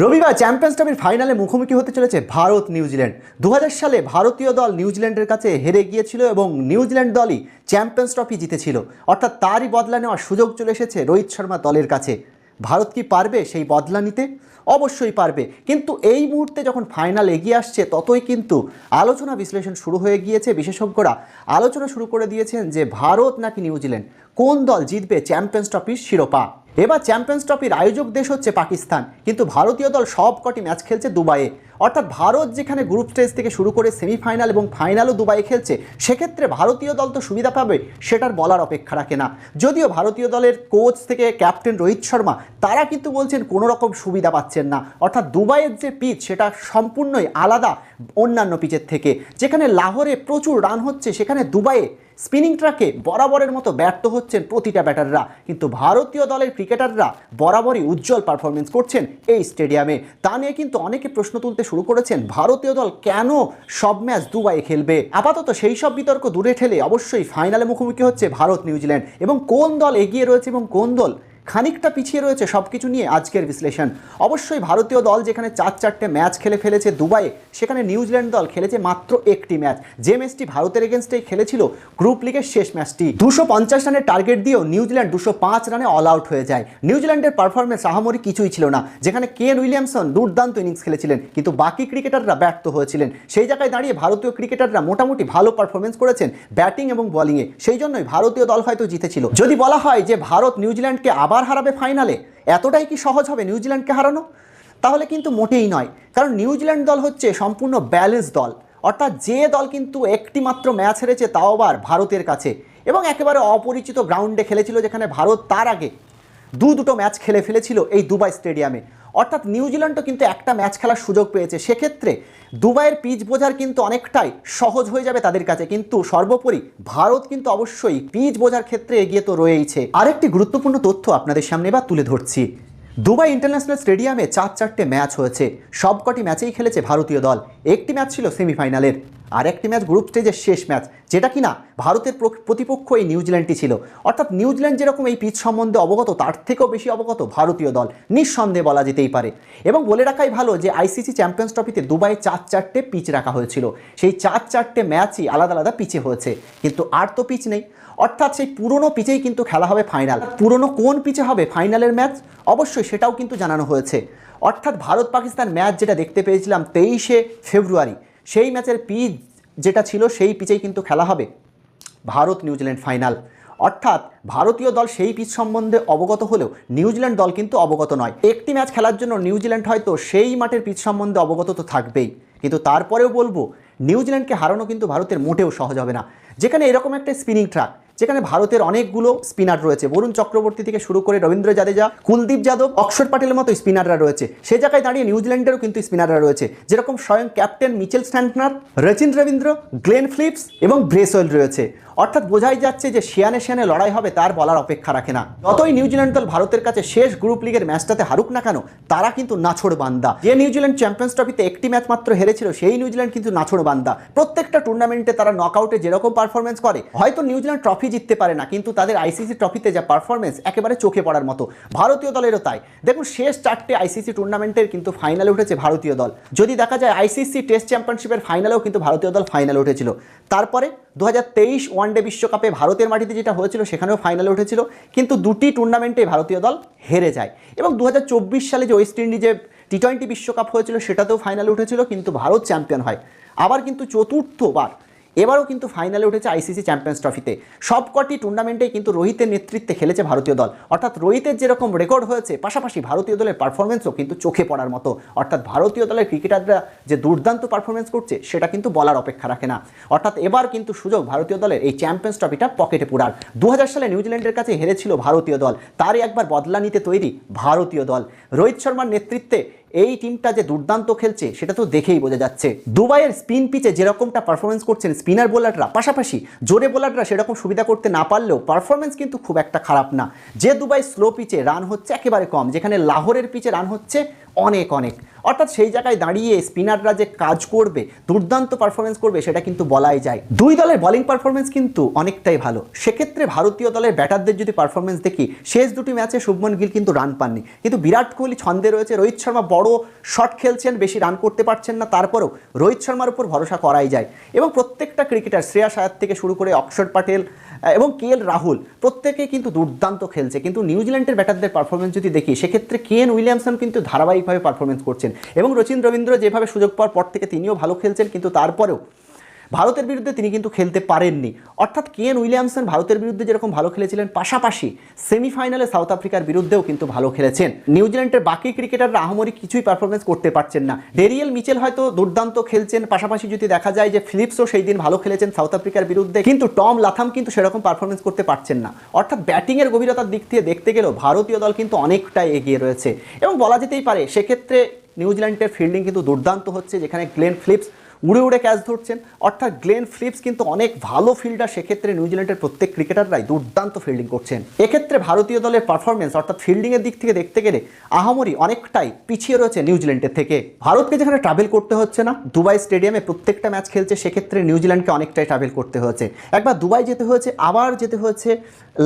রবিবার চ্যাম্পিয়ন্স ট্রফির ফাইনালে মুখোমুখি হতে চলেছে ভারত নিউজিল্যান্ড দু হাজার সালে ভারতীয় দল নিউজিল্যান্ডের কাছে হেরে গিয়েছিল এবং নিউজিল্যান্ড দলই চ্যাম্পিয়ন্স ট্রফি জিতেছিল। অর্থাৎ তারই বদলা নেওয়ার সুযোগ চলে এসেছে রোহিত শর্মা দলের কাছে। ভারত কি পারবে সেই বদলা নিতে? অবশ্যই পারবে। কিন্তু এই মুহূর্তে যখন ফাইনাল এগিয়ে আসছে, ততই কিন্তু আলোচনা বিশ্লেষণ শুরু হয়ে গিয়েছে। বিশেষজ্ঞরা আলোচনা শুরু করে দিয়েছেন যে ভারত নাকি নিউজিল্যান্ড কোন দল জিতবে চ্যাম্পিয়ন্স ট্রফির শিরোপা? এবার চ্যাম্পিয়ন্স ট্রফির আয়োজক দেশ হচ্ছে পাকিস্তান, কিন্তু ভারতীয় দল সব কটি ম্যাচ খেলছে দুবাইয়ে। অর্থাৎ ভারত যেখানে গ্রুপ স্টেজ থেকে শুরু করে সেমিফাইনাল এবং ফাইনালও দুবাইয়ে খেলছে, সেক্ষেত্রে ভারতীয় দল তো সুবিধা পাবে, সেটার বলার অপেক্ষা রাখে না। যদিও ভারতীয় দলের কোচ থেকে ক্যাপ্টেন রোহিত শর্মা, তারা কিন্তু বলছেন কোনো রকম সুবিধা পাচ্ছেন না। অর্থাৎ দুবাইয়ের যে পিচ সেটা সম্পূর্ণই আলাদা অন্যান্য পিচের থেকে। যেখানে লাহোরে প্রচুর রান হচ্ছে, সেখানে দুবাইয়ে স্পিনিং ট্র্যাকে বরাবরের মতো ব্যর্থ হচ্ছেন প্রতিটা ব্যাটাররা। কিন্তু ভারতীয় দলের ক্রিকেটাররা বরাবরই উজ্জ্বল পারফরমেন্স করছেন এই স্টেডিয়ামে। তা নিয়ে কিন্তু অনেকে প্রশ্ন তুলতে শুরু করেছেন, ভারতীয় দল কেন সব ম্যাচ দুবাইয়ে খেলবে? আপাতত সেই সব বিতর্ক দূরে ঠেলে অবশ্যই ফাইনালে মুখোমুখি হচ্ছে ভারত নিউজিল্যান্ড এবং কোন দল এগিয়ে রয়েছে এবং কোন দল খানিকটা পিছিয়ে রয়েছে সব কিছু নিয়ে আজকের বিশ্লেষণ। অবশ্যই ভারতীয় দল যেখানে চার চারটে ম্যাচ খেলে ফেলেছে দুবাইয়ে, সেখানে নিউজিল্যান্ড দল খেলেছে মাত্র একটি ম্যাচ। যে ম্যাচটি ভারতের এগেনস্টেই খেলেছিল, গ্রুপ লিগের শেষ ম্যাচটি। দুশো পঞ্চাশ রানের টার্গেট দিয়েও নিউজিল্যান্ড দুশো পাঁচ রানে অল আউট হয়ে যায়। নিউজিল্যান্ডের পারফরমেন্স আহামরি কিছুই ছিল না। যেখানে কেন উইলিয়ামসন দুর্দান্ত ইনিংস খেলেছিলেন, কিন্তু বাকি ক্রিকেটাররা ব্যর্থ হয়েছিলেন। সেই জায়গায় দাঁড়িয়ে ভারতীয় ক্রিকেটাররা মোটামুটি ভালো পারফরমেন্স করেছেন ব্যাটিং এবং বোলিংয়ে সেই জন্যই ভারতীয় দল হয়তো জিতেছিল। যদি বলা হয় যে ভারত নিউজিল্যান্ডকে আবার হারাবে ফাইনালে? এতটাই কি সহজ হবে নিউজিল্যান্ডকে হারানো? তাহলে কিন্তু মোটেই নয়, কারণ নিউজিল্যান্ড দল হচ্ছে সম্পূর্ণ ব্যালেন্স দল। অর্থাৎ যে দল কিন্তু একটি মাত্র ম্যাচ হেরেছে, তাও আবার ভারতের কাছে। এবং একেবারে অপরিচিত গ্রাউন্ডে খেলেছিল যেখানে ভারত তার আগে দু দুটো ম্যাচ খেলে ফেলেছিল এই দুবাই স্টেডিয়ামে। অর্থাৎ নিউজিল্যান্ডও কিন্তু একটা ম্যাচ খেলার সুযোগ পেয়েছে। সেক্ষেত্রে দুবাইয়ের পিচ বোঝার কিন্তু অনেকটাই সহজ হয়ে যাবে তাদের কাছে। কিন্তু সর্বোপরি ভারত কিন্তু অবশ্যই পিচ বোঝার ক্ষেত্রে এগিয়ে তো রয়েইছে। আরেকটি গুরুত্বপূর্ণ তথ্য আপনাদের সামনে এবার তুলে ধরছি। দুবাই ইন্টারন্যাশনাল স্টেডিয়ামে চার চারটে ম্যাচ হয়েছে। সবকটি ম্যাচেই খেলেছে ভারতীয় দল। একটি ম্যাচ ছিল সেমিফাইনালের। আর একটি ম্যাচ গ্রুপ স্টেজের শেষ ম্যাচ, যেটা কিনা ভারতের প্রতিপক্ষ এই নিউজিল্যান্ডটি ছিল। অর্থাৎ নিউজিল্যান্ড যেরকম এই পিচ সম্বন্ধে অবগত, তার থেকেও বেশি অবগত ভারতীয় দল। নিঃসন্দেহে বলা যেতেই পারে। এবং বলে রাখাই ভালো যে আইসিসি চ্যাম্পিয়ন্স ট্রফিতে দুবাই চার চারটে পিচ রাখা হয়েছিল। সেই চার চারটে ম্যাচই আলাদা আলাদা পিচে হয়েছে। কিন্তু আর তো পিচ নেই। অর্থাৎ সেই পুরনো পিচেই কিন্তু খেলা হবে ফাইনাল। পুরনো কোন পিচে হবে ফাইনালের ম্যাচ? অবশ্যই সেটাও কিন্তু জানানো হয়েছে। অর্থাৎ ভারত পাকিস্তান ম্যাচ যেটা দেখতে পেয়েছিলাম তেইশে ফেব্রুয়ারি সেই ম্যাচের পিচ যেটা ছিল, সেই পিচেই কিন্তু খেলা হবে ভারত নিউজিল্যান্ড ফাইনাল। অর্থাৎ ভারতীয় দল সেই পিচ সম্বন্ধে অবগত হলেও নিউজিল্যান্ড দল কিন্তু অবগত নয়। একটি ম্যাচ খেলার জন্য নিউজিল্যান্ড হয়তো সেই মাঠের পিচ সম্বন্ধে অবগত তো থাকবেই। কিন্তু তারপরেও বলব, নিউজিল্যান্ডকে হারানো কিন্তু ভারতের মোটেও সহজ হবে না। যেখানে এরকম একটা স্পিনিং ট্র্যাক যেখানে ভারতের অনেকগুলো স্পিনার রয়েছে। বরুণ চক্রবর্তী থেকে শুরু করে রবীন্দ্র জাদেজা, কুলদীপ যাদব, অক্ষর পাটেলের মতো স্পিনাররা রয়েছে। সে জায়গায় দাঁড়িয়ে নিউজিল্যান্ডেরও কিন্তু স্পিনাররা রয়েছে। যেরকম স্বয়ং captain Mitchell Santner Rachin Ravindra Glenn Phillips এবং ব্রেসওয়েল রয়েছে। অর্থাৎ বোঝাই যাচ্ছে যে শিয়ানে শিয়ানে লড়াই হবে, তার বলার অপেক্ষা রাখে না। যতই নিউজিল্যান্ড দল ভারতের কাছে শেষ গ্রুপ লিগের ম্যাচটাতে হারুক না কেন, তারা কিন্তু নাছোড় বান্দা। যে নিউজিল্যান্ড চ্যাম্পিয়ন্স ট্রফিতে একটি ম্যাচ মাত্র হেরেছিল, সেই নিউজিল্যান্ড কিন্তু নাছোড় বান্দা। প্রত্যেকটা টুর্নামেন্টে তারা নকআউটে যেরকম পারফরমেন্স করে, হয়তো নিউজিল্যান্ড ট্রফি জিততে পারে না, কিন্তু তাদের আইসিসি ট্রফিতে যা পারফরমেন্স একেবারে চোখে পড়ার মতো। ভারতীয় দলেরও তাই। দেখুন, শেষ চারটে আইসিসি টুর্নামেন্টের কিন্তু ফাইনালে উঠেছে ভারতীয় দল। যদি দেখা যায় আইসিসি টেস্ট চ্যাম্পিয়নশিপের ফাইনালেও কিন্তু ভারতীয় দল ফাইনালে উঠেছিল। তারপরে দু হাজার তেইশ ওয়ানডে বিশ্বকাপে ভারতের মাটিতে যেটা হয়েছিল, সেখানেও ফাইনালে উঠেছিল। কিন্তু দুটি টুর্নামেন্টে ভারতীয় দল হেরে যায়। এবং দু হাজার চব্বিশ সালে যে ওয়েস্ট ইন্ডিজে টি টোয়েন্টি বিশ্বকাপ হয়েছিল, সেটাতেও ফাইনালে উঠেছিল, কিন্তু ভারত চ্যাম্পিয়ন হয়। আবার কিন্তু চতুর্থবার এবারও কিন্তু ফাইনালে উঠেছে আইসিসি চ্যাম্পিয়ন্স ট্রফিতে। সবকটি টুর্নামেন্টেই কিন্তু রোহিতের নেতৃত্বে খেলেছে ভারতীয় দল। অর্থাৎ রোহিতের যেরকম রেকর্ড হয়েছে, পাশাপাশি ভারতীয় দলের পারফরমেন্সও কিন্তু চোখে পড়ার মতো। অর্থাৎ ভারতীয় দলের ক্রিকেটাররা যে দুর্দান্ত পারফরমেন্স করছে, সেটা কিন্তু বলার অপেক্ষা রাখে না। অর্থাৎ এবার কিন্তু সুযোগ ভারতীয় দলের এই চ্যাম্পিয়ন্স ট্রফিটা পকেটে পুরার দু হাজার সালে নিউজিল্যান্ডের কাছে হেরেছিল ভারতীয় দল। তারই একবার বদলা নিতে তৈরি ভারতীয় দল। রোহিত শর্মার নেতৃত্বে এই টিমটা যে দুর্দান্ত খেলছে, সেটা তো দেখেই বোঝা যাচ্ছে। দুবাইয়ের স্পিন পিচে যেরকমটা পারফরমেন্স করছেন স্পিনার বোলাররা পাশাপাশি জোরে বোলাররা সেরকম সুবিধা করতে না পারলেও পারফরমেন্স কিন্তু খুব একটা খারাপ না। যে দুবাই স্লো পিচে রান হচ্ছে, একেবারে কম, যেখানে লাহোরের পিচে রান হচ্ছে অনেক অনেক। অর্থাৎ সেই জায়গায় দাঁড়িয়ে স্পিনাররা যে কাজ করবে, দুর্দান্ত পারফরমেন্স করবে, সেটা কিন্তু বলাই যায়। দুই দলের বোলিং পারফরমেন্স কিন্তু অনেকটাই ভালো। সেক্ষেত্রে ভারতীয় দলের ব্যাটারদের যদি পারফরমেন্স দেখি, শেষ দুটি ম্যাচে শুভমন গিল কিন্তু রান পাননি। কিন্তু বিরাট কোহলি ছন্দে রয়েছে, রোহিত শর্মা বড় শট খেলছেন, বেশি রান করতে পারছেন না, তারপরেও রোহিত শর্মার উপর ভরসা করাই যায়। এবং প্রত্যেকটা ক্রিকেটার শ্রেয়াস আয়ার থেকে শুরু করে অক্ষর প্যাটেল এবং কে এল রাহুল প্রত্যেকে কিন্তু দুর্দান্ত খেলছে। কিন্তু নিউজিল্যান্ডের ব্যাটারদের পারফরমেন্স যদি দেখি, সেক্ষেত্রে কে এন উইলিয়ামসন কিন্তু ধারাবাহিকভাবে পারফরমেন্স করছেন। এবং রচিন রবীন্দ্র যেভাবে সুযোগ পাওয়ার পর থেকে তিনিও ভালো খেলছেন, কিন্তু তারপরেও ভারতের বিরুদ্ধে তিনি কিন্তু খেলতে পারেননি। অর্থাৎ কেন উইলিয়ামসন ভারতের বিরুদ্ধে যেরকম ভালো খেলেছিলেন, পাশাপাশি সেমিফাইনালে সাউথ আফ্রিকার বিরুদ্ধেও কিন্তু ভালো খেলেছেন। নিউজিল্যান্ডের বাকি ক্রিকেটাররা আহামরি কিছুই পারফরমেন্স করতে পারছেন না। ডেরিয়েল মিচেল হয়তো দুর্দান্ত খেলছেন, পাশাপাশি যদি দেখা যায় যে ফিলিপসও সেই দিন ভালো খেলেছেন সাউথ আফ্রিকার বিরুদ্ধে, কিন্তু টম লাথাম কিন্তু সেরকম পারফরমেন্স করতে পারছেন না। অর্থাৎ ব্যাটিংয়ের গভীরতার দিক থেকে দেখতে গেলেও ভারতীয় দল কিন্তু অনেকটাই এগিয়ে রয়েছে। এবং বলা যেতেই পারে, সেক্ষেত্রে নিউজিল্যান্ডের ফিল্ডিং কিন্তু দুর্দান্ত হচ্ছে, যেখানে গ্লেন ফিলিপস উড়ে উড়ে ক্যাচ ধরছেন। অর্থাৎ গ্লেন ফিলিপস কিন্তু অনেক ভালো ফিল্ডার সেক্ষেত্রে নিউজিল্যান্ডের প্রত্যেক ক্রিকেটাররাই দুর্দান্ত ফিল্ডিং করছেন। এক্ষেত্রে ভারতীয় দলের পারফরমেন্স অর্থাৎ ফিল্ডিংয়ের দিক থেকে দেখতে গেলে আহামরি অনেকটাই পিছিয়ে রয়েছে নিউজিল্যান্ডের থেকে। ভারতকে যেখানে ট্রাভেল করতে হচ্ছে না দুবাই স্টেডিয়ামে প্রত্যেকটা ম্যাচ খেলছে, সেক্ষেত্রে নিউজিল্যান্ডকে অনেকটাই ট্রাভেল করতে হয়েছে। একবার দুবাই যেতে হয়েছে, আবার যেতে হয়েছে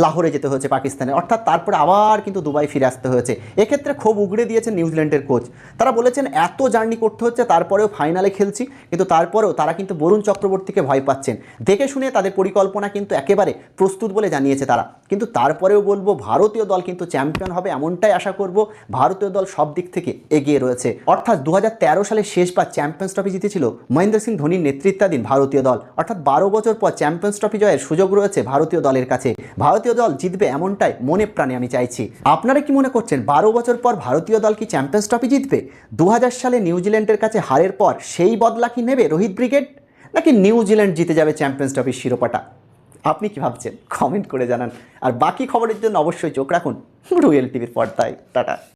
লাহোরে যেতে হয়েছে পাকিস্তানে। অর্থাৎ তারপরে আবার কিন্তু দুবাই ফিরে আসতে হয়েছে। এক্ষেত্রে খুব উগড়ে দিয়েছেন নিউজিল্যান্ডের কোচ তারা বলেছেন, এত জার্নি করতে হচ্ছে, তারপরেও ফাইনালে খেলছি, কিন্তু তারপরেও তারা কিন্তু বরুণ চক্রবর্তীকে ভয় পাচ্ছেন। দেখে শুনে তাদের পরিকল্পনা কিন্তু একেবারে প্রস্তুত বলে জানিয়েছে তারা। কিন্তু তারপরেও বলব, ভারতীয় দল কিন্তু চ্যাম্পিয়ন হবে এমনটাই আশা করব, ভারতীয় দল সব দিক থেকে এগিয়ে রয়েছে। অর্থাৎ দু হাজার তেরো সালে শেষবার চ্যাম্পিয়ন্স ট্রফি জিতেছিল মহেন্দ্র সিং ধোনির নেতৃত্বাধীন ভারতীয় দল। অর্থাৎ বারো বছর পর চ্যাম্পিয়ন্স ট্রফি জয়ের সুযোগ রয়েছে ভারতীয় দলের কাছে। ভারতীয় দল জিতবে এমনটাই মনে প্রাণে আমি চাইছি। আপনারা কি মনে করছেন, বারো বছর পর ভারতীয় দল কি চ্যাম্পিয়ন্স ট্রফি জিতবে? দু হাজার সালে নিউজিল্যান্ডের কাছে হারের পর সেই বদলা কি নেবে? রোহিত ব্রিগেড নাকি নিউজিল্যান্ড জিতে যাবে চ্যাম্পিয়ন্স ট্রফির শিরোপাটা? আপনি কি ভাবছেন? কমেন্ট করে জানান। আর বাকি খবরের জন্য অবশ্যই চোখ রাখুন। রুয়েল টিভির পর্দায়। টাটা।